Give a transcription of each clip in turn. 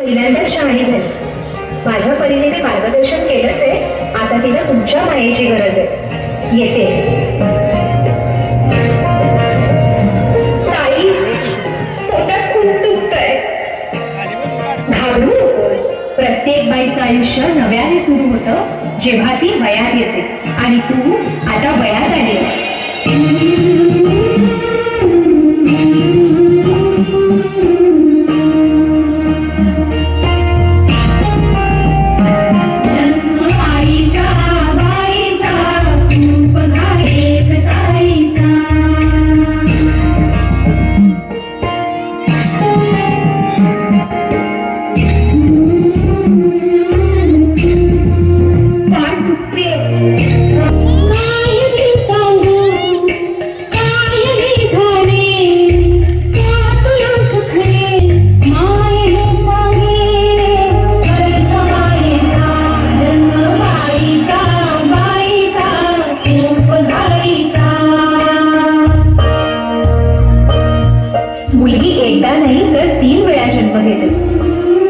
पहिल्यांदाच शहाणी झाली. माझ्या परीने ते मार्गदर्शन केलंच आहे. आता तिला तुमच्या मायेची गरज आहे. येते. नकोस. प्रत्येक बाईचं आयुष्य नव्याने सुरू होतं जेव्हा ती वयात येते. आणि तू आता वयात आलीस.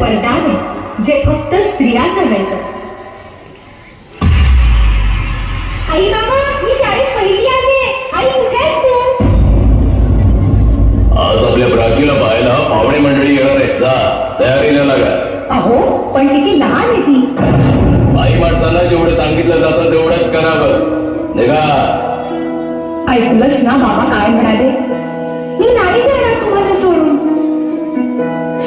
वरदान आहे जे फक्त स्त्रियांना मिळतं. आई बाबा मी शाळेत पहिली आले आई कुठे आज आपल्या प्राचीला पाहायला पाहुणे मंडळी येणार आहेत. जा तयारीला लागा. अहो पण किती लहान आहे ती. आई माणसाला जेवढं सांगितलं जातं तेवढंच करावं. निघा. ऐकलंस ना बाबा काय म्हणाले. मी नाही जाणार तुम्हाला सोडून.